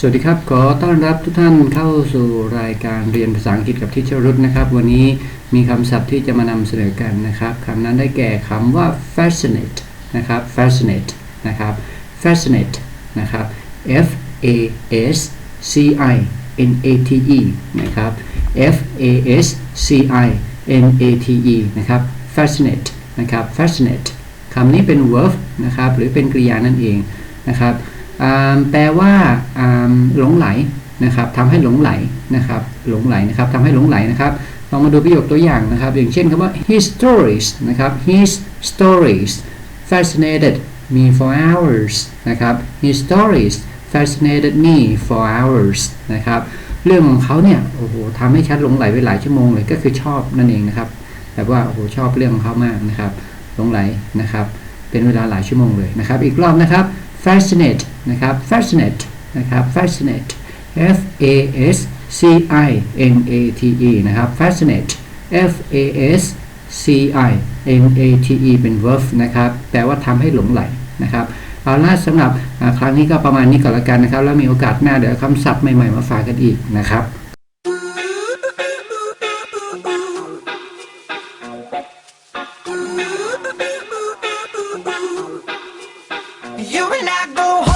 สวัสดีครับ ขอต้อนรับทุกท่านเข้าสู่รายการเรียนภาษาอังกฤษกับทิชรุตนะครับ วันนี้มีคำศัพท์ที่จะมานำเสนอกันนะครับคำนั้นได้แก่คำว่า fascinate นะครับ fascinate นะครับ fascinate นะครับ f a s c i n a t e นะครับ F A S C I N A T E นะครับ fascinate นะครับ fascinate คำนี้เป็น verb นะครับ หรือเป็นกริยานั่นเองนะครับแปลว่าหลงไหลนะครับทำให้หลงไหลนะครับ หลงไหลนะครับทำให้หลงไหลนะครับลองมาดูประโยคตัวอย่างนะครับ อย่างเช่นคำว่า his stories นะครับ his stories fascinated me for hours นะครับ his stories fascinated me for hours นะครับ เรื่องของเขาเนี่ยโอ้โหทำให้ฉันหลงไหลไปหลายชั่วโมงเลยก็คือชอบนั่นเองนะครับแบบว่าโอ้โหชอบเรื่องของเขามากนะครับหลงไหลนะครับ เป็นเวลาหลายชั่วโมงเลยนะครับ อีกรอบนะครับ fascinate นะครับ fascinate นะครับ fascinate F A S C I N A T E นะครับ fascinate F A S C I N A T E เป็น verb นะครับแปลว่าทำให้หลงไหลนะครับ เอาล่ะสำหรับครั้งนี้ก็ประมาณนี้ก่อนละกันนะครับ แล้วมีโอกาสหน้าเดี๋ยวคำศัพท์ใหม่ ๆ มาฝากกันอีกนะครับ You and I